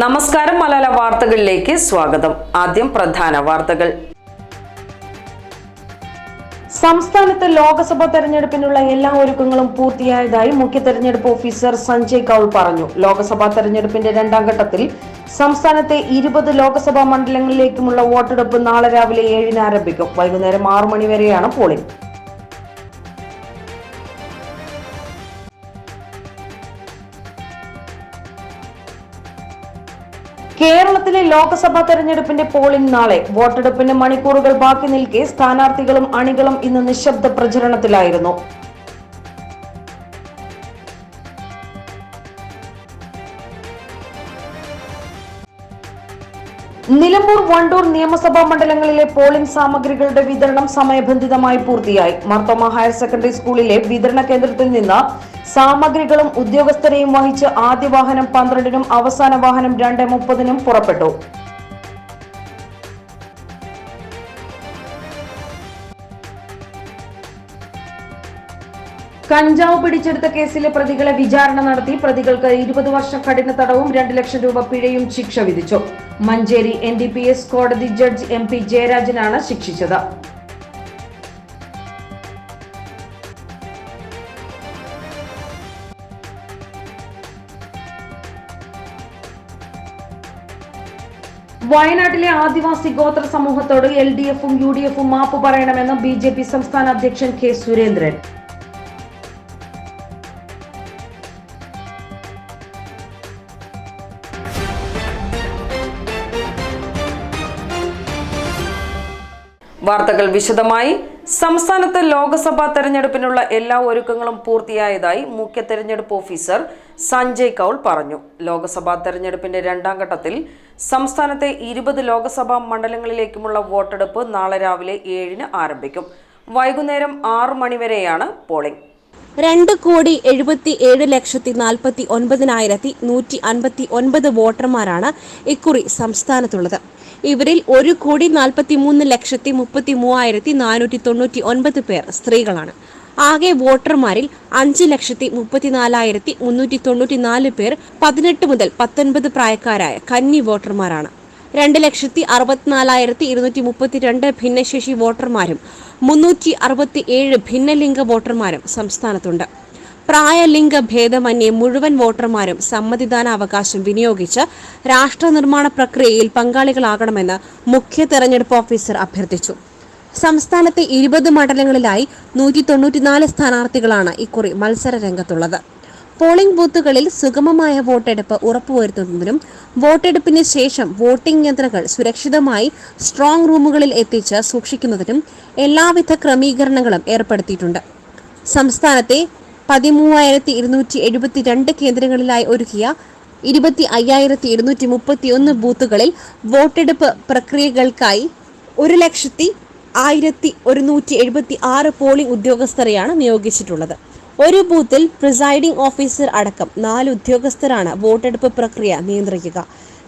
നമസ്കാരം മലയാള വാർത്തകളിലേക്ക് സ്വാഗതം. ആദ്യം പ്രധാന വാർത്തകൾ. സംസ്ഥാനത്ത് ലോക്സഭാ തെരഞ്ഞെടുപ്പിനുള്ള എല്ലാ ഒരുക്കങ്ങളും പൂർത്തിയായതായി മുഖ്യ തെരഞ്ഞെടുപ്പ് ഓഫീസർ സഞ്ജയ് കൌൾ പറഞ്ഞു. ലോക്സഭാ തെരഞ്ഞെടുപ്പിന്റെ രണ്ടാം ഘട്ടത്തിൽ സംസ്ഥാനത്തെ ഇരുപത് ലോക്സഭാ മണ്ഡലങ്ങളിലേക്കുമുള്ള വോട്ടെടുപ്പ് നാളെ രാവിലെ ഏഴിന് ആരംഭിക്കും. വൈകുന്നേരം ആറു മണി വരെയാണ് പോളിംഗ്. കേരളത്തിലെ ലോക്സഭാ തെരഞ്ഞെടുപ്പിന്റെ പോളിംഗ് നാളെ. വോട്ടെടുപ്പിന് മണിക്കൂറുകൾ ബാക്കി നിൽക്കെ സ്ഥാനാർത്ഥികളും അണികളും ഇന്ന് നിശബ്ദ പ്രചരണത്തിലായിരുന്നു. നിലമ്പൂർ വണ്ടൂർ നിയമസഭാ മണ്ഡലങ്ങളിലെ പോളിംഗ് സാമഗ്രികളുടെ വിതരണം സമയബന്ധിതമായി പൂർത്തിയായി. മർത്തോമ ഹയർ സെക്കൻഡറി സ്കൂളിലെ വിതരണ കേന്ദ്രത്തിൽ നിന്ന് സാമഗ്രികളും ഉദ്യോഗസ്ഥരെയും വഹിച്ച് ആദ്യ വാഹനം പന്ത്രണ്ടിനും അവസാന വാഹനം രണ്ട് മുപ്പതിനും പുറപ്പെട്ടു. കഞ്ചാവ് പിടിച്ചെടുത്ത കേസിലെ പ്രതികളെ വിചാരണ നടത്തി പ്രതികൾക്ക് ഇരുപത് വർഷം കഠിന തടവും രണ്ട് ലക്ഷം രൂപ പിഴയും ശിക്ഷ വിധിച്ചു. മഞ്ചേരി എൻ കോടതി ജഡ്ജ് എം പി ജയരാജനാണ് ശിക്ഷിച്ചത്. വയനാട്ടിലെ ആദിവാസി ഗോത്ര സമൂഹത്തോട് എൽ ഡി എഫും യു ഡി എഫും മാപ്പ് പറയണമെന്ന് ബി ജെ പി സംസ്ഥാന അധ്യക്ഷൻ കെ സുരേന്ദ്രൻ. വാർത്തകൾ വിശദമായി. സംസ്ഥാനത്ത് ലോക്സഭാ തെരഞ്ഞെടുപ്പിനുള്ള എല്ലാ ഒരുക്കങ്ങളും പൂർത്തിയായതായി മുഖ്യ തെരഞ്ഞെടുപ്പ് ഓഫീസർ സഞ്ജയ് കൗൾ പറഞ്ഞു. ലോക്സഭാ തെരഞ്ഞെടുപ്പിന്റെ രണ്ടാം ഘട്ടത്തിൽ സംസ്ഥാനത്തെ ഇരുപത് ലോക്സഭാ മണ്ഡലങ്ങളിലേക്കുമുള്ള വോട്ടെടുപ്പ് നാളെ രാവിലെ ഏഴിന് ആരംഭിക്കും. വൈകുന്നേരം ആറു മണിവരെയാണ് പോളിംഗ്. രണ്ട് കോടി എഴുപത്തി ഏഴ് ലക്ഷത്തി നാൽപ്പത്തി ഒൻപതിനായിരത്തി നൂറ്റി അൻപത്തി ഒൻപത് വോട്ടർമാരാണ് ഇക്കുറി സംസ്ഥാനത്തുള്ളത്. ഇവരിൽ ഒരു കോടി നാൽപ്പത്തി മൂന്ന് ലക്ഷത്തി മുപ്പത്തി മൂവായിരത്തി നാനൂറ്റി തൊണ്ണൂറ്റി ഒൻപത് പേർ സ്ത്രീകളാണ്. ആകെ വോട്ടർമാരിൽ അഞ്ച് ലക്ഷത്തി മുപ്പത്തിനാലായിരത്തി മുന്നൂറ്റി തൊണ്ണൂറ്റി നാല് പേർ പതിനെട്ട് മുതൽ പത്തൊൻപത് പ്രായക്കാരായ കന്നി വോട്ടർമാരാണ്. രണ്ട് ലക്ഷത്തി അറുപത്തിനാലായിരത്തി ഇരുന്നൂറ്റി മുപ്പത്തിരണ്ട് ഭിന്നശേഷി വോട്ടർമാരും മുന്നൂറ്റി അറുപത്തി ഏഴ് ഭിന്നലിംഗ വോട്ടർമാരും സംസ്ഥാനത്തുണ്ട്. പ്രായലിംഗ ഭേദമന്യേ മുഴുവൻ വോട്ടർമാരും സമ്മതിദാന അവകാശം വിനിയോഗിച്ച് രാഷ്ട്ര നിർമ്മാണ പ്രക്രിയയിൽ പങ്കാളികളാകണമെന്ന് മുഖ്യ തെരഞ്ഞെടുപ്പ് ഓഫീസർ അഭ്യർത്ഥിച്ചു. സംസ്ഥാനത്തെ ഇരുപത് മണ്ഡലങ്ങളിലായി നൂറ്റി തൊണ്ണൂറ്റിനാല് സ്ഥാനാർത്ഥികളാണ് ഇക്കുറി മത്സര രംഗത്തുള്ളത് പോളിംഗ് ബൂത്തുകളിൽ സുഗമമായ വോട്ടെടുപ്പ് ഉറപ്പുവരുത്തുന്നതിനും വോട്ടെടുപ്പിന് ശേഷം വോട്ടിംഗ് യന്ത്രങ്ങൾ സുരക്ഷിതമായി സ്ട്രോങ് റൂമുകളിൽ എത്തിച്ച് സൂക്ഷിക്കുന്നതിനും എല്ലാവിധ ക്രമീകരണങ്ങളും ഏർപ്പെടുത്തിയിട്ടുണ്ട്. സംസ്ഥാനത്തെ പതിമൂവായിരത്തി ഇരുന്നൂറ്റി എഴുപത്തിരണ്ട് കേന്ദ്രങ്ങളിലായി ഒരുക്കിയ ഇരുപത്തി അയ്യായിരത്തി ഇരുന്നൂറ്റി മുപ്പത്തി ഒന്ന് ബൂത്തുകളിൽ വോട്ടെടുപ്പ് പ്രക്രിയകൾക്കായി ഒരു ലക്ഷത്തി ആയിരത്തി ഒരുന്നൂറ്റി എഴുപത്തി ആറ് പോളിംഗ് ഉദ്യോഗസ്ഥരെയാണ് നിയോഗിച്ചിട്ടുള്ളത്. ഒരു ബൂത്തിൽ പ്രിസൈഡിംഗ് ഓഫീസർ അടക്കം നാല് ഉദ്യോഗസ്ഥരാണ് വോട്ടെടുപ്പ് പ്രക്രിയ നിയന്ത്രിക്കുക.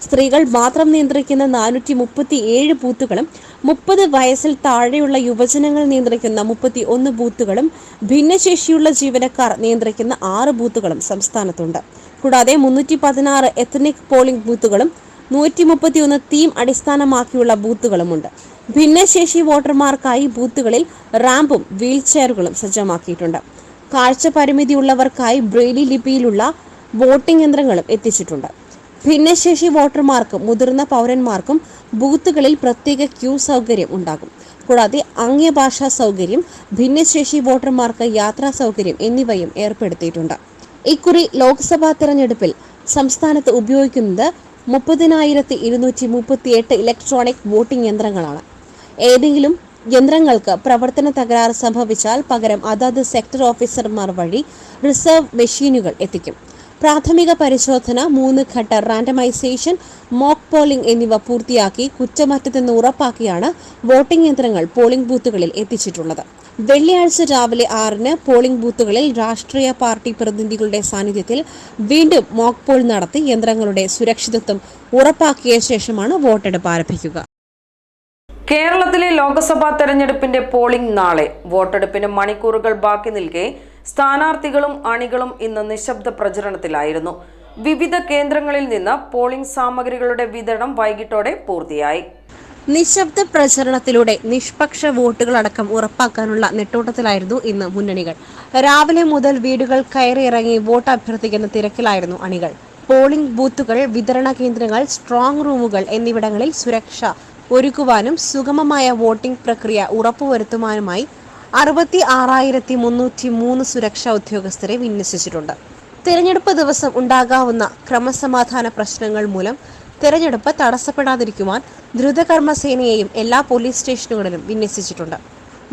സ്ത്രീകൾ മാത്രം നിയന്ത്രിക്കുന്ന നാനൂറ്റി മുപ്പത്തി ഏഴ് ബൂത്തുകളും മുപ്പത് വയസ്സിൽ താഴെയുള്ള യുവജനങ്ങൾ നിയന്ത്രിക്കുന്ന മുപ്പത്തി ഒന്ന് ബൂത്തുകളും ഭിന്നശേഷിയുള്ള ജീവനക്കാർ നിയന്ത്രിക്കുന്ന ആറ് ബൂത്തുകളും സംസ്ഥാനത്തുണ്ട്. കൂടാതെ മുന്നൂറ്റി പതിനാറ് എത്തനിക് പോളിംഗ് ബൂത്തുകളും നൂറ്റി മുപ്പത്തിയൊന്ന് തീം അടിസ്ഥാനമാക്കിയുള്ള ബൂത്തുകളുമുണ്ട്. ഭിന്നശേഷി വോട്ടർമാർക്കായി ബൂത്തുകളിൽ റാമ്പും വീൽ ചെയറുകളും സജ്ജമാക്കിയിട്ടുണ്ട്. കാഴ്ച പരിമിതിയുള്ളവർക്കായി ബ്രെയിലി ലിപിയിലുള്ള വോട്ടിംഗ് യന്ത്രങ്ങളും എത്തിച്ചിട്ടുണ്ട്. ഭിന്നശേഷി വോട്ടർമാർക്കും മുതിർന്ന പൗരന്മാർക്കും ബൂത്തുകളിൽ പ്രത്യേക ക്യൂ സൗകര്യം ഉണ്ടാകും. കൂടാതെ ആംഗ്യഭാഷാ സൗകര്യം ഭിന്നശേഷി വോട്ടർമാർക്ക് യാത്രാ സൗകര്യം എന്നിവയും ഏർപ്പെടുത്തിയിട്ടുണ്ട്. ഇക്കുറി ലോക്സഭാ തെരഞ്ഞെടുപ്പിൽ സംസ്ഥാനത്ത് ഉപയോഗിക്കുന്നത് മുപ്പതിനായിരത്തി ഇരുന്നൂറ്റി മുപ്പത്തിയെട്ട് ഇലക്ട്രോണിക് വോട്ടിംഗ് യന്ത്രങ്ങളാണ്. ഏതെങ്കിലും യന്ത്രങ്ങൾക്ക് പ്രവർത്തന തകരാറ് സംഭവിച്ചാൽ പകരം അതാത് സെക്ടർ ഓഫീസർമാർ വഴി റിസർവ് മെഷീനുകൾ എത്തിക്കും. പ്രാഥമിക പരിശോധന മൂന്ന് ഘട്ട റാൻഡമൈസേഷൻ മോക്ക് പോളിംഗ് എന്നിവ പൂർത്തിയാക്കി കുറ്റമറ്റത്തെന്ന് ഉറപ്പാക്കിയാണ് വോട്ടിംഗ് യന്ത്രങ്ങൾ പോളിംഗ് ബൂത്തുകളിൽ എത്തിച്ചിട്ടുള്ളത്. വെള്ളിയാഴ്ച രാവിലെ ആറിന് പോളിംഗ് ബൂത്തുകളിൽ രാഷ്ട്രീയ പാർട്ടി പ്രതിനിധികളുടെ സാന്നിധ്യത്തിൽ വീണ്ടും മോക്ക് പോൾ നടത്തി യന്ത്രങ്ങളുടെ സുരക്ഷിതത്വം ഉറപ്പാക്കിയ ശേഷമാണ് വോട്ടെടുപ്പ് ആരംഭിക്കുക. കേരളത്തിലെ ലോക്സഭാ തെരഞ്ഞെടുപ്പിന്റെ പോളിംഗ് നാളെ. വോട്ടെടുപ്പിന് മണിക്കൂറുകൾ ബാക്കി നിൽക്കെ സ്ഥാനാർത്ഥികളും അണികളും ഇന്ന് നിശബ്ദ പ്രചരണത്തിലായിരുന്നു. വിവിധ കേന്ദ്രങ്ങളിൽ നിന്ന് പോളിംഗ് സാമഗ്രികളുടെ വിതരണം വൈകിട്ടോടെ പൂർത്തിയായി. നിശബ്ദ പ്രചരണത്തിലൂടെ നിഷ്പക്ഷ വോട്ടുകളടക്കം ഉറപ്പാക്കാനുള്ള നെട്ടോട്ടത്തിലായിരുന്നു ഇന്ന് മുന്നണികൾ. രാവിലെ മുതൽ വീടുകൾ കയറിയിറങ്ങി വോട്ട് അഭ്യർത്ഥിക്കുന്ന തിരക്കിലായിരുന്നു അണികൾ. പോളിംഗ് ബൂത്തുകൾ വിതരണ കേന്ദ്രങ്ങൾ സ്ട്രോങ് റൂമുകൾ എന്നിവിടങ്ങളിൽ സുരക്ഷ ഒരുക്കുവാനും സുഗമമായ വോട്ടിംഗ് പ്രക്രിയ ഉറപ്പുവരുത്തുവാനുമായി അറുപത്തി ആറായിരത്തി മുന്നൂറ്റി മൂന്ന് സുരക്ഷാ ഉദ്യോഗസ്ഥരെ വിന്യസിച്ചിട്ടുണ്ട്. തിരഞ്ഞെടുപ്പ് ദിവസം ഉണ്ടാകാവുന്ന ക്രമസമാധാന പ്രശ്നങ്ങൾ മൂലം തിരഞ്ഞെടുപ്പ് തടസ്സപ്പെടാതിരിക്കുവാൻ ദ്രുതകർമ്മസേനയെയും എല്ലാ പോലീസ് സ്റ്റേഷനുകളിലും വിന്യസിച്ചിട്ടുണ്ട്.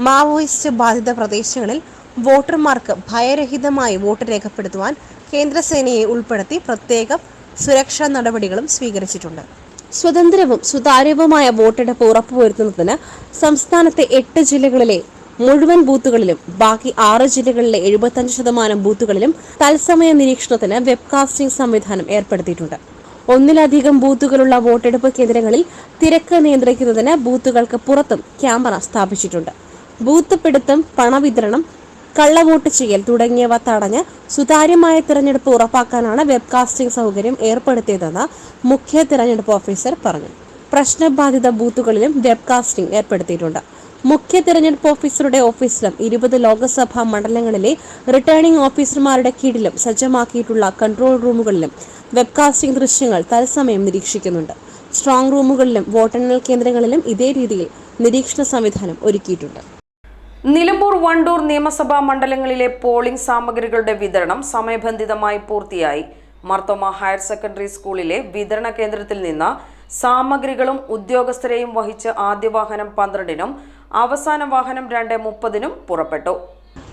മാവോയിസ്റ്റ് ബാധിത പ്രദേശങ്ങളിൽ വോട്ടർമാർക്ക് ഭയരഹിതമായി വോട്ട് രേഖപ്പെടുത്തുവാൻ കേന്ദ്രസേനയെ ഉൾപ്പെടുത്തി പ്രത്യേക സുരക്ഷാ നടപടികളും സ്വീകരിച്ചിട്ടുണ്ട്. സ്വതന്ത്രവും സുതാര്യവുമായ വോട്ടെടുപ്പ് ഉറപ്പുവരുത്തുന്നതിന് സംസ്ഥാനത്തെ എട്ട് ജില്ലകളിലെ മുഴുവൻ ബൂത്തുകളിലും ബാക്കി ആറ് ജില്ലകളിലെ എഴുപത്തഞ്ച് ശതമാനം ബൂത്തുകളിലും തത്സമയ നിരീക്ഷണത്തിന് വെബ്കാസ്റ്റിംഗ് സംവിധാനം ഏർപ്പെടുത്തിയിട്ടുണ്ട്. ഒന്നിലധികം ബൂത്തുകളുള്ള വോട്ടെടുപ്പ് കേന്ദ്രങ്ങളിൽ തിരക്ക് നിയന്ത്രിക്കുന്നതിന് ബൂത്തുകൾക്ക് പുറത്തും ക്യാമറ സ്ഥാപിച്ചിട്ടുണ്ട്. ബൂത്ത് പിടുത്തം പണവിതരണം കള്ളവോട്ട് ചെയ്യൽ തുടങ്ങിയവ തടഞ്ഞ് സുതാര്യമായ തിരഞ്ഞെടുപ്പ് ഉറപ്പാക്കാനാണ് വെബ്കാസ്റ്റിംഗ് സൗകര്യം ഏർപ്പെടുത്തിയതെന്ന് മുഖ്യ തിരഞ്ഞെടുപ്പ് ഓഫീസർ പറഞ്ഞു. പ്രശ്നബാധിത ബൂത്തുകളിലും വെബ്കാസ്റ്റിംഗ് ഏർപ്പെടുത്തിയിട്ടുണ്ട്. മുഖ്യ തിരഞ്ഞെടുപ്പ് ഓഫീസറുടെ ഓഫീസിലും ഇരുപത് ലോക്സഭാ മണ്ഡലങ്ങളിലെ റിട്ടേണിംഗ് ഓഫീസർമാരുടെ കീഴിലും സജ്ജമാക്കിയിട്ടുള്ള കൺട്രോൾ റൂമുകളിലും വെബ്കാസ്റ്റിംഗ് ദൃശ്യങ്ങൾ തത്സമയം നിരീക്ഷിക്കുന്നുണ്ട്. സ്ട്രോങ് റൂമുകളിലും വോട്ടെണ്ണൽ കേന്ദ്രങ്ങളിലും ഇതേ രീതിയിൽ നിരീക്ഷണ സംവിധാനം ഒരുക്കിയിട്ടുണ്ട്. നിലമ്പൂർ വണ്ടൂർ നിയമസഭാ മണ്ഡലങ്ങളിലെ പോളിംഗ് സാമഗ്രികളുടെ വിതരണം സമയബന്ധിതമായി പൂർത്തിയായി. മർത്തോമ ഹയർ സെക്കൻഡറി സ്കൂളിലെ വിതരണ കേന്ദ്രത്തിൽ നിന്ന് സാമഗ്രികളും ഉദ്യോഗസ്ഥരെയും വഹിച്ച് ആദ്യ വാഹനം പന്ത്രണ്ടിനും അവസാന വാഹനം രണ്ട് മുപ്പതിനും പുറപ്പെട്ടു.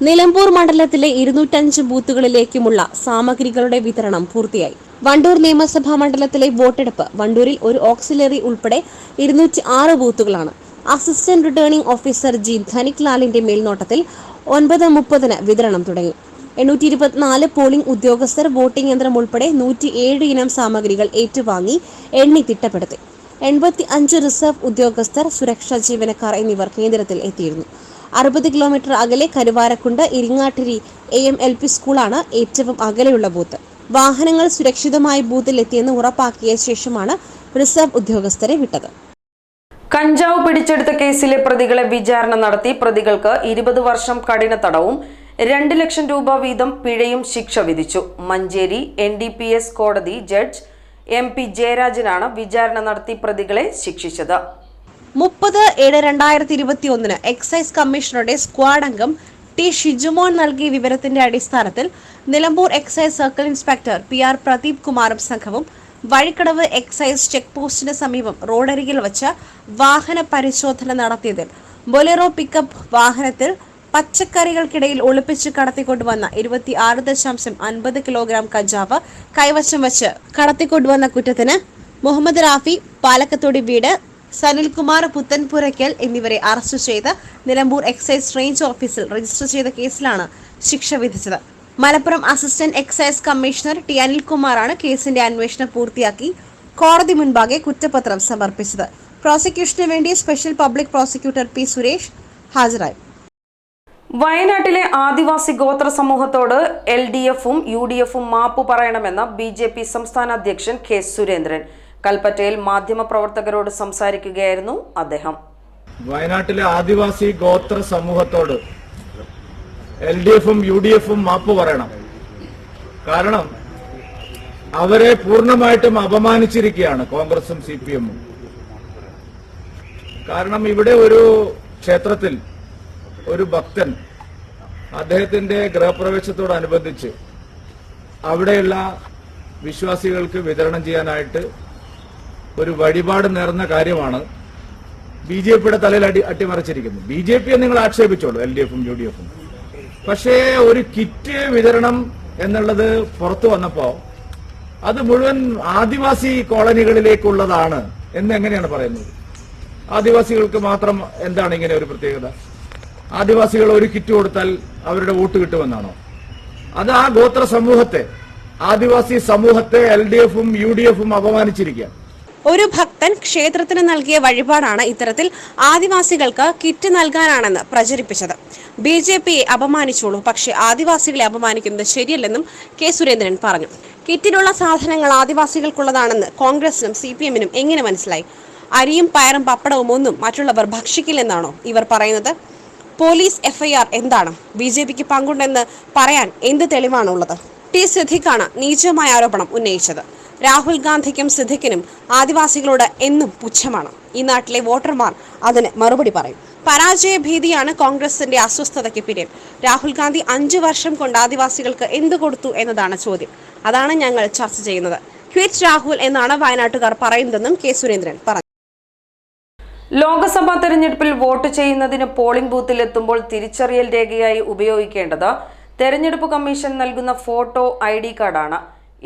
നിലമ്പൂർ മണ്ഡലത്തിലെ ഇരുന്നൂറ്റഞ്ച് ബൂത്തുകളിലേക്കുമുള്ള സാമഗ്രികളുടെ വിതരണം പൂർത്തിയായി. വണ്ടൂർ നിയമസഭാ മണ്ഡലത്തിലെ വോട്ടെടുപ്പ് വണ്ടൂരിൽ ഒരു ഓക്സിലറി ഉൾപ്പെടെ ഇരുന്നൂറ്റി ആറ് ബൂത്തുകളാണ്. Assistant returning officer G. Dhanik ലാലിന്റെ മേൽനോട്ടത്തിൽ ഒൻപത് മുപ്പതിന് വിതരണം തുടങ്ങി. എണ്ണൂറ്റി ഇരുപത്തിനാല് പോളിംഗ് ഉദ്യോഗസ്ഥർ വോട്ടിംഗ് യന്ത്രം ഉൾപ്പെടെ നൂറ്റി ഏഴ് ഇനം സാമഗ്രികൾ ഏറ്റുവാങ്ങി എണ്ണി തിട്ടപ്പെടുത്തി. എൺപത്തി അഞ്ച് റിസർവ് ഉദ്യോഗസ്ഥർ സുരക്ഷാ ജീവനക്കാർ എന്നിവർ കേന്ദ്രത്തിൽ എത്തിയിരുന്നു. അറുപത് കിലോമീറ്റർ അകലെ Karuvarakundu Iringattiri A M L P സ്കൂളാണ് ഏറ്റവും അകലെയുള്ള ബൂത്ത്. വാഹനങ്ങൾ സുരക്ഷിതമായി ബൂത്തിൽ എത്തിയെന്ന് ഉറപ്പാക്കിയ ശേഷമാണ് റിസർവ് ഉദ്യോഗസ്ഥരെ വിട്ടത്. കഞ്ചാവ് പിടിച്ചെടുത്ത കേസിലെ പ്രതികളെ വിചാരണ നടത്തി പ്രതികൾക്ക് ഇരുപത് വർഷം കഠിന തടവും രണ്ട് ലക്ഷം രൂപ വീതം പിഴയും ശിക്ഷ വിധിച്ചു. മഞ്ചേരി എൻ കോടതി ജഡ്ജ് എം പി ജയരാജനാണ് വിചാരണ നടത്തി പ്രതികളെ ശിക്ഷിച്ചത്. മുപ്പത് ഏഴ് രണ്ടായിരത്തി ഇരുപത്തി ഒന്നിന് എക്സൈസ് കമ്മീഷണറുടെ സ്ക്വാഡ് അംഗം ടി ഷിജുമോൻ നൽകിയ വിവരത്തിന്റെ അടിസ്ഥാനത്തിൽ Nilambur excise circle inspector P R Pradeep കുമാറും സംഘവും വഴിക്കടവ് എക്സൈസ് ചെക്ക് പോസ്റ്റിന് സമീപം റോഡരികിൽ വച്ച് വാഹന പരിശോധന നടത്തിയതിൽ ബൊലേറോ പിക്കപ്പ് വാഹനത്തിൽ പച്ചക്കറികൾക്കിടയിൽ ഒളിപ്പിച്ച് കടത്തിക്കൊണ്ടുവന്ന ഇരുപത്തി ആറ് ദശാംശം അൻപത് കിലോഗ്രാം കഞ്ചാവ് കൈവശം വച്ച് കടത്തിക്കൊണ്ടുവന്ന കുറ്റത്തിന് മുഹമ്മദ് റാഫി പാലക്കത്തോടി വീട് സനിൽകുമാർ പുത്തൻപുരയ്ക്കൽ എന്നിവരെ അറസ്റ്റ് ചെയ്ത് നിലമ്പൂർ എക്സൈസ് റേഞ്ച് ഓഫീസിൽ രജിസ്റ്റർ ചെയ്ത കേസിലാണ് ശിക്ഷ വിധിച്ചത്. Malappuram assistant excise commissioner T അനിൽകുമാറാണ് കേസിന്റെ അന്വേഷണം പൂർത്തിയാക്കി കോടതി മുൻപാകെ കുറ്റപത്രം സമർപ്പിച്ചത്. പ്രോസിക്യൂഷന് വേണ്ടി special public prosecutor P Suresh ഹാജരായി. വയനാട്ടിലെ ആദിവാസി ഗോത്ര സമൂഹത്തോട് എൽ ഡി എഫും യു ഡി എഫും മാപ്പ് പറയണമെന്ന ബി ജെ പി സംസ്ഥാന അധ്യക്ഷൻ കെ സുരേന്ദ്രൻ. കൽപ്പറ്റയിൽ മാധ്യമപ്രവർത്തകരോട് സംസാരിക്കുകയായിരുന്നു അദ്ദേഹം. വയനാട്ടിലെ ആദിവാസി ഗോത്ര സമൂഹത്തോട് എൽ ഡി എഫും യു ഡി എഫും മാപ്പ് പറയണം. കാരണം അവരെ പൂർണമായിട്ടും അപമാനിച്ചിരിക്കുകയാണ് കോൺഗ്രസും സി പി എമ്മും. കാരണം ഇവിടെ ഒരു ക്ഷേത്രത്തിൽ ഒരു ഭക്തൻ അദ്ദേഹത്തിന്റെ ഗൃഹപ്രവേശത്തോടനുബന്ധിച്ച് അവിടെയുള്ള വിശ്വാസികൾക്ക് വിതരണം ചെയ്യാനായിട്ട് ഒരു വഴിപാട് നേർന്ന കാര്യമാണ്. ബി ജെ പിയുടെ തലയിൽ അടി അട്ടിമറിച്ചിരിക്കുന്നത് ബി ജെ പിയെ നിങ്ങൾ ആക്ഷേപിച്ചോളൂ എൽ ഡി എഫും യു ഡി എഫും. പക്ഷേ ഒരു കിറ്റ് വിതരണം എന്നുള്ളത് പുറത്തു വന്നപ്പോ അത് മുഴുവൻ ആദിവാസി കോളനികളിലേക്കുള്ളതാണ് എന്ന് എങ്ങനെയാണ് പറയുന്നത്? ആദിവാസികൾക്ക് മാത്രം എന്താണ് ഇങ്ങനെ ഒരു പ്രത്യേകത? ആദിവാസികൾ ഒരു കിറ്റ് കൊടുത്താൽ അവരുടെ വോട്ട് കിട്ടുമെന്നാണോ? അത് ആ ഗോത്ര സമൂഹത്തെ ആദിവാസി സമൂഹത്തെ എൽ ഡി എഫും യു ഡി എഫും അപമാനിച്ചിരിക്കുക ഒരു ഭക്തൻ ക്ഷേത്രത്തിന് നൽകിയ വഴിപാടാണ് ഇത്തരത്തിൽ ആദിവാസികൾക്ക് കിറ്റ് നൽകാനാണെന്ന് പ്രചരിപ്പിച്ചത്. ബി ജെ പിയെ അപമാനിച്ചോളൂ പക്ഷേ ആദിവാസികളെ അപമാനിക്കുന്നത് ശരിയല്ലെന്നും കെ സുരേന്ദ്രൻ പറഞ്ഞു. കിറ്റിലുള്ള സാധനങ്ങൾ ആദിവാസികൾക്കുള്ളതാണെന്ന് കോൺഗ്രസിനും സി പി എമ്മിനും എങ്ങനെ മനസ്സിലായി? അരിയും പയറും പപ്പടവും ഒന്നും മറ്റുള്ളവർ ഭക്ഷിക്കില്ലെന്നാണോ ഇവർ പറയുന്നത്? പോലീസ് എഫ്ഐആർ എന്താണ്? ബി ജെ പിക്ക് പങ്കുണ്ടെന്ന് പറയാൻ എന്ത് തെളിവാണുള്ളത്? ടി സിദ്ദിഖാണ് നീചമായ ആരോപണം ഉന്നയിച്ചത്. രാഹുൽ ഗാന്ധിക്കും സിദ്ദിഖിനും ആദിവാസികളോട് എന്നും പുച്ഛമാണ്. ഈ നാട്ടിലെ വോട്ടർമാർ അതിന് മറുപടി പറയും. പരാജയ ഭീതിയാണ് കോൺഗ്രസിന്റെ അസ്വസ്ഥതയ്ക്ക് പിന്നിൽ. രാഹുൽ ഗാന്ധി അഞ്ചു വർഷം കൊണ്ട് ആദിവാസികൾക്ക് എന്ത് കൊടുത്തു എന്നതാണ് ചോദ്യം. അതാണ് ഞങ്ങൾ ചർച്ച ചെയ്യുന്നത്. ക്വിറ്റ് രാഹുൽ എന്നാണ് വയനാട്ടുകാർ പറയുന്നതെന്നും കെ സുരേന്ദ്രൻ പറഞ്ഞു. ലോക്സഭാ തെരഞ്ഞെടുപ്പിൽ വോട്ട് ചെയ്യുന്നതിന് പോളിംഗ് ബൂത്തിൽ എത്തുമ്പോൾ തിരിച്ചറിയൽ രേഖയായി ഉപയോഗിക്കേണ്ടത് തെരഞ്ഞെടുപ്പ് കമ്മീഷൻ നൽകുന്ന ഫോട്ടോ ഐ ഡി കാർഡാണ്.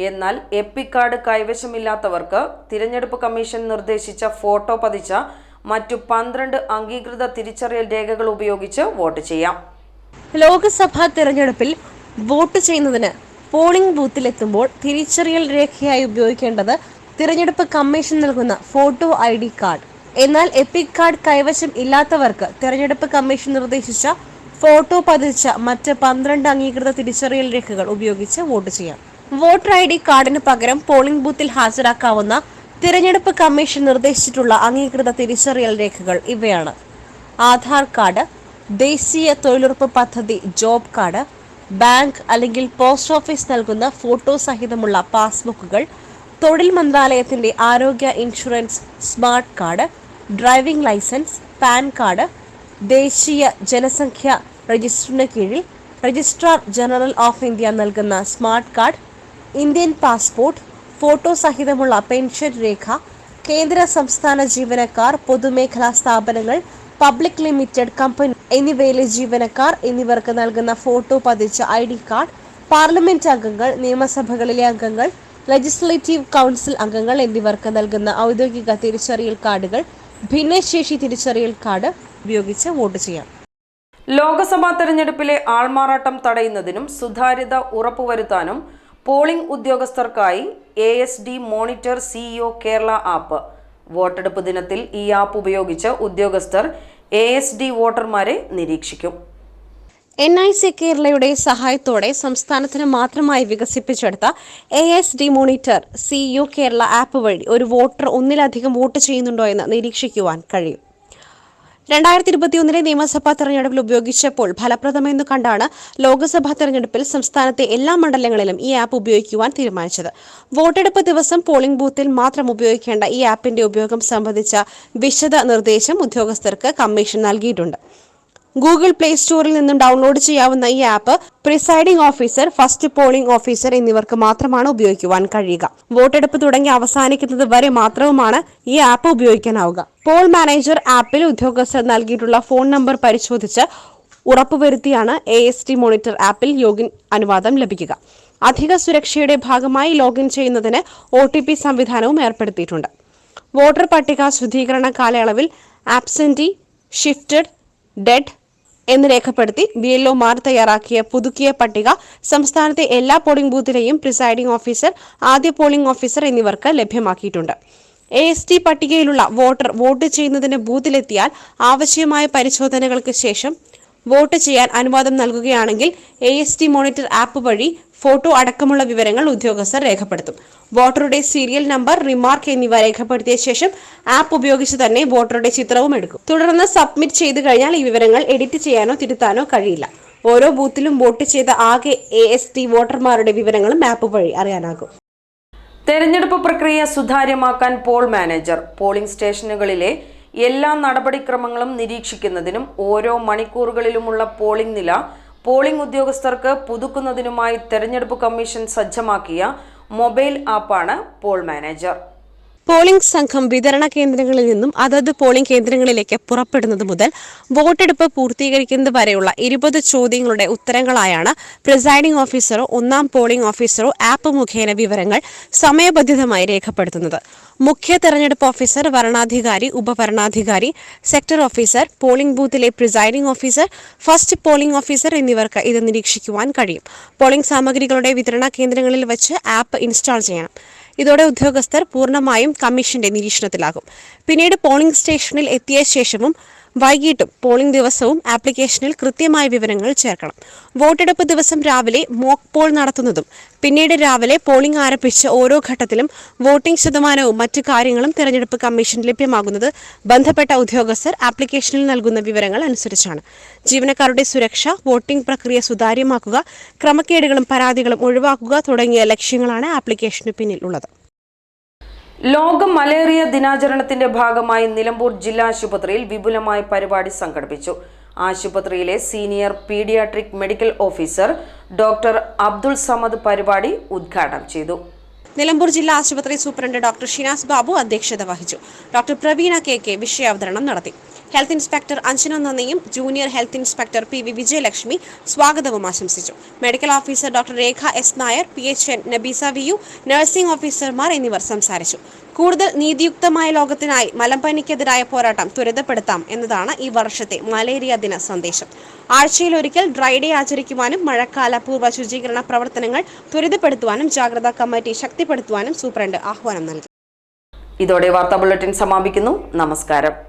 എന്നാൽ എപ്പിക് കാർഡ് കൈവശമില്ലാത്തവർക്ക് തിരഞ്ഞെടുപ്പ് കമ്മീഷൻ നിർദ്ദേശിച്ച ഫോട്ടോ പതിച്ച മറ്റു പന്ത്രണ്ട് അംഗീകൃത തിരിച്ചറിയൽ രേഖകൾ ഉപയോഗിച്ച് വോട്ട് ചെയ്യാം. ലോക്സഭാ തെരഞ്ഞെടുപ്പിൽ വോട്ട് ചെയ്യുന്നതിന് പോളിംഗ് ബൂത്തിൽ എത്തുമ്പോൾ തിരിച്ചറിയൽ രേഖയായി ഉപയോഗിക്കേണ്ടത് തിരഞ്ഞെടുപ്പ് കമ്മീഷൻ നൽകുന്ന ഫോട്ടോ ഐ കാർഡ്. എന്നാൽ എപ്പിക് കാർഡ് കൈവശം ഇല്ലാത്തവർക്ക് തെരഞ്ഞെടുപ്പ് കമ്മീഷൻ നിർദ്ദേശിച്ച ഫോട്ടോ പതിച്ച മറ്റ് പന്ത്രണ്ട് അംഗീകൃത തിരിച്ചറിയൽ രേഖകൾ ഉപയോഗിച്ച് വോട്ട് ചെയ്യാം. വോട്ടർ ഐ ഡി കാർഡിന് പകരം പോളിംഗ് ബൂത്തിൽ ഹാജരാക്കാവുന്ന തിരഞ്ഞെടുപ്പ് കമ്മീഷൻ നിർദ്ദേശിച്ചിട്ടുള്ള അംഗീകൃത തിരിച്ചറിയൽ രേഖകൾ ഇവയാണ്. ആധാർ കാർഡ് ദേശീയ തൊഴിലുറപ്പ് പദ്ധതി ജോബ് കാർഡ് ബാങ്ക് അല്ലെങ്കിൽ പോസ്റ്റ് ഓഫീസ് നൽകുന്ന ഫോട്ടോ സഹിതമുള്ള പാസ്ബുക്കുകൾ തൊഴിൽ മന്ത്രാലയത്തിന്റെ ആരോഗ്യ insurance smart card driving licence PAN card ദേശീയ ജനസംഖ്യ രജിസ്റ്ററിന് കീഴിൽ രജിസ്ട്രാർ ജനറൽ ഓഫ് ഇന്ത്യ നൽകുന്ന smart card Indian passport photo സഹിതമുള്ള pension രേഖ കേന്ദ്ര സംസ്ഥാന ജീവനക്കാർ പൊതുമേഖലാ സ്ഥാപനങ്ങൾ പബ്ലിക് ലിമിറ്റഡ് കമ്പനി എന്നിവയിലെ ജീവനക്കാർ എന്നിവർക്ക് നൽകുന്ന ഫോട്ടോ പതിച്ച ഐ ഡി കാർഡ് പാർലമെന്റ് അംഗങ്ങൾ നിയമസഭകളിലെ അംഗങ്ങൾ ലെജിസ്ലേറ്റീവ് കൗൺസിൽ അംഗങ്ങൾ എന്നിവർക്ക് നൽകുന്ന ഔദ്യോഗിക തിരിച്ചറിയൽ കാർഡുകൾ ഭിന്നശേഷി തിരിച്ചറിയൽ കാർഡ് ഉപയോഗിച്ച് വോട്ട് ചെയ്യാം. ലോക്സഭാ തെരഞ്ഞെടുപ്പിലെ ആൾമാറാട്ടം തടയുന്നതിനും സുതാര്യത ഉറപ്പുവരുത്താനും polling ഉദ്യോഗസ്ഥർക്കായി A S D monitor CEO Kerala app. വോട്ടെടുപ്പ് ദിനത്തിൽ ഈ ആപ്പ് ഉപയോഗിച്ച് ഉദ്യോഗസ്ഥർ എ എസ് ഡി വോട്ടർമാരെ നിരീക്ഷിക്കും. എൻ ഐ സി കേരളയുടെ സഹായത്തോടെ സംസ്ഥാനത്തിന് മാത്രമായി വികസിപ്പിച്ചെടുത്ത A S D monitor C U Kerala app വഴി ഒരു വോട്ടർ ഒന്നിലധികം വോട്ട് ചെയ്യുന്നുണ്ടോ എന്ന് നിരീക്ഷിക്കുവാൻ കഴിയും. രണ്ടായിരത്തി ഇരുപത്തിയൊന്നിലെ നിയമസഭാ തെരഞ്ഞെടുപ്പിൽ ഉപയോഗിച്ചപ്പോൾ ഫലപ്രദമെന്ന് കണ്ടാണ് ലോക്സഭാ തെരഞ്ഞെടുപ്പിൽ സംസ്ഥാനത്തെ എല്ലാ മണ്ഡലങ്ങളിലും ഈ ആപ്പ് ഉപയോഗിക്കുവാൻ തീരുമാനിച്ചത്. വോട്ടെടുപ്പ് ദിവസം പോളിംഗ് ബൂത്തിൽ മാത്രം ഉപയോഗിക്കേണ്ട ഈ ആപ്പിന്റെ ഉപയോഗം സംബന്ധിച്ച വിശദ നിർദ്ദേശം ഉദ്യോഗസ്ഥർക്ക് കമ്മീഷൻ നൽകിയിട്ടുണ്ട്. ഗൂഗിൾ പ്ലേ സ്റ്റോറിൽ നിന്നും ഡൗൺലോഡ് ചെയ്യാവുന്ന ഈ app presiding officer first polling officer എന്നിവർക്ക് മാത്രമാണ് ഉപയോഗിക്കുവാൻ കഴിയുക. വോട്ടെടുപ്പ് തുടങ്ങി അവസാനിക്കുന്നത് വരെ മാത്രവുമാണ് ഈ ആപ്പ് ഉപയോഗിക്കാനാവുക. പോൾ മാനേജർ ആപ്പിൽ ഉദ്യോഗസ്ഥർ നൽകിയിട്ടുള്ള ഫോൺ നമ്പർ പരിശോധിച്ച് ഉറപ്പുവരുത്തിയാണ് എ എസ് ടി മോണിറ്റർ ആപ്പിൽ യോഗിൻ അനുവാദം ലഭിക്കുക. അധിക സുരക്ഷയുടെ ഭാഗമായി ലോഗിൻ ചെയ്യുന്നതിന് ഒ ടി പി സംവിധാനവും ഏർപ്പെടുത്തിയിട്ടുണ്ട്. വോട്ടർ പട്ടിക ശുദ്ധീകരണ കാലയളവിൽ ആബ്സെന്റി ഷിഫ്റ്റഡ് ഡെഡ് എന്ന് രേഖപ്പെടുത്തി ബി എൽ ഒമാർ തയ്യാറാക്കിയ പുതുക്കിയ പട്ടിക സംസ്ഥാനത്തെ എല്ലാ പോളിംഗ് ബൂത്തിലെയും പ്രിസൈഡിംഗ് ഓഫീസർ ആദ്യ പോളിംഗ് ഓഫീസർ എന്നിവർക്ക് ലഭ്യമാക്കിയിട്ടുണ്ട്. എ എസ് ടി പട്ടികയിലുള്ള വോട്ടർ വോട്ട് ചെയ്യുന്നതിന് ബൂത്തിലെത്തിയാൽ ആവശ്യമായ പരിശോധനകൾക്ക് ശേഷം വോട്ട് ചെയ്യാൻ അനുവാദം നൽകുകയാണെങ്കിൽ A S T monitor app വഴി ഫോട്ടോ അടക്കമുള്ള വിവരങ്ങൾ ഉദ്യോഗസ്ഥർ രേഖപ്പെടുത്തും. വോട്ടറുടെ സീരിയൽ നമ്പർ റിമാർക്ക് എന്നിവ രേഖപ്പെടുത്തിയ ശേഷം ആപ്പ് ഉപയോഗിച്ച് തന്നെ വോട്ടറുടെ ചിത്രവും എടുക്കും. തുടർന്ന് സബ്മിറ്റ് ചെയ്തു കഴിഞ്ഞാൽ ഈ വിവരങ്ങൾ എഡിറ്റ് ചെയ്യാനോ തിരുത്താനോ കഴിയില്ല. ഓരോ ബൂത്തിലും വോട്ട് ചെയ്ത ആകെ എ എസ് ടി വോട്ടർമാരുടെ വിവരങ്ങളും ആപ്പ് വഴി അറിയാനാകും. തെരഞ്ഞെടുപ്പ് പ്രക്രിയ സുതാര്യമാക്കാൻ പോൾ മാനേജർ. പോളിംഗ് സ്റ്റേഷനുകളിലെ എല്ലാ നടപടിക്രമങ്ങളും നിരീക്ഷിക്കുന്നതിനും ഓരോ മണിക്കൂറുകളിലുമുള്ള പോളിംഗ് നില പോളിംഗ് ഉദ്യോഗസ്ഥർക്ക് പുതുക്കുന്നതിനുമായി തെരഞ്ഞെടുപ്പ് കമ്മീഷൻ സജ്ജമാക്കിയ മൊബൈൽ ആപ്പാണ് പോൾ മാനേജർ. പോളിംഗ് സംഘം വിതരണ കേന്ദ്രങ്ങളിൽ നിന്നും അതത് പോളിംഗ് കേന്ദ്രങ്ങളിലേക്ക് പുറപ്പെടുന്നത് മുതൽ വോട്ടെടുപ്പ് പൂർത്തീകരിക്കുന്നത് വരെയുള്ള ഇരുപത് ചോദ്യങ്ങളുടെ ഉത്തരങ്ങളായാണ് പ്രിസൈഡിംഗ് ഓഫീസറോ ഒന്നാം പോളിംഗ് ഓഫീസറോ ആപ്പ് മുഖേന വിവരങ്ങൾ സമയബന്ധിതമായി രേഖപ്പെടുത്തുന്നത്. മുഖ്യ തെരഞ്ഞെടുപ്പ് ഓഫീസർ വരണാധികാരി ഉപവരണാധികാരി sector officer polling ബൂത്തിലെ presiding officer first polling officer എന്നിവർക്ക് ഇത് നിരീക്ഷിക്കുവാൻ കഴിയും. പോളിംഗ് സാമഗ്രികളുടെ വിതരണ കേന്ദ്രങ്ങളിൽ വെച്ച് ആപ്പ് ഇൻസ്റ്റാൾ ചെയ്യണം. ഇതോടെ ഉദ്യോഗസ്ഥർ പൂർണമായും കമ്മീഷന്റെ നിരീക്ഷണത്തിലാകും. പിന്നീട് പോളിംഗ് സ്റ്റേഷനിൽ എത്തിയ ശേഷവും വൈകിട്ടും പോളിംഗ് ദിവസവും ആപ്ലിക്കേഷനിൽ കൃത്യമായ വിവരങ്ങൾ ചേർക്കണം. വോട്ടെടുപ്പ് ദിവസം രാവിലെ മോക്ക് പോൾ നടത്തുന്നതും പിന്നീട് രാവിലെ പോളിംഗ് ആരംഭിച്ച ഓരോ ഘട്ടത്തിലും വോട്ടിംഗ് ശതമാനവും മറ്റു കാര്യങ്ങളും തെരഞ്ഞെടുപ്പ് കമ്മീഷൻ ലഭ്യമാകുന്നത് ബന്ധപ്പെട്ട ഉദ്യോഗസ്ഥർ ആപ്ലിക്കേഷനിൽ നൽകുന്ന വിവരങ്ങൾ അനുസരിച്ചാണ്. ജീവനക്കാരുടെ സുരക്ഷ വോട്ടിംഗ് പ്രക്രിയ സുതാര്യമാക്കുക ക്രമക്കേടുകളും പരാതികളും ഒഴിവാക്കുക തുടങ്ങിയ ലക്ഷ്യങ്ങളാണ് ആപ്ലിക്കേഷന് പിന്നിൽ ഉള്ളത്. ലോക മലേറിയ ദിനാചരണത്തിന്റെ ഭാഗമായി നിലമ്പൂർ ജില്ലാ ആശുപത്രിയിൽ വിപുലമായ പരിപാടി സംഘടിപ്പിച്ചു. ആശുപത്രിയിലെ senior paediatric medical officer doctor Abdul Samad പരിപാടി ഉദ്ഘാടനം ചെയ്തു. നിലമ്പൂർ ജില്ലാ ആശുപത്രി സൂപ്രണ്ട് ഡോക്ടർ ഷിനാസ് ബാബു അധ്യക്ഷത വഹിച്ചു. ഡോക്ടർ പ്രവീണ കെ കെ വിഷയാവതരണം നടത്തി. ഹെൽത്ത് ഇൻസ്പെക്ടർ അഞ്ജന നന്ദിയും junior health inspector P V Vijayalakshmi സ്വാഗതവും ആശംസിച്ചു. Medical officer doctor Rekha S Nair P H N Nabeesa V U nursing ഓഫീസർമാർ എന്നിവർ സംസാരിച്ചു. കൂടുതൽ നീതിയുക്തമായ ലോകത്തിനായി മലമ്പനിക്കെതിരായ പോരാട്ടം ത്വരിതപ്പെടുത്താം എന്നതാണ് ഈ വർഷത്തെ മലേറിയ ദിന സന്ദേശം. ആഴ്ചയിൽ ഒരിക്കൽ ഡ്രൈ ഡേ ആചരിക്കുവാനും മഴക്കാല പൂർവ ശുചീകരണ പ്രവർത്തനങ്ങൾ ത്വരിതപ്പെടുത്തുവാനും ജാഗ്രതാ കമ്മിറ്റി ശക്തിപ്പെടുത്തുവാനും സൂപ്രണ്ട് ആഹ്വാനം നൽകി. ഇതോടെ വാർത്താ ബുള്ളറ്റിൻ സമാപിക്കുന്നു. നമസ്കാരം.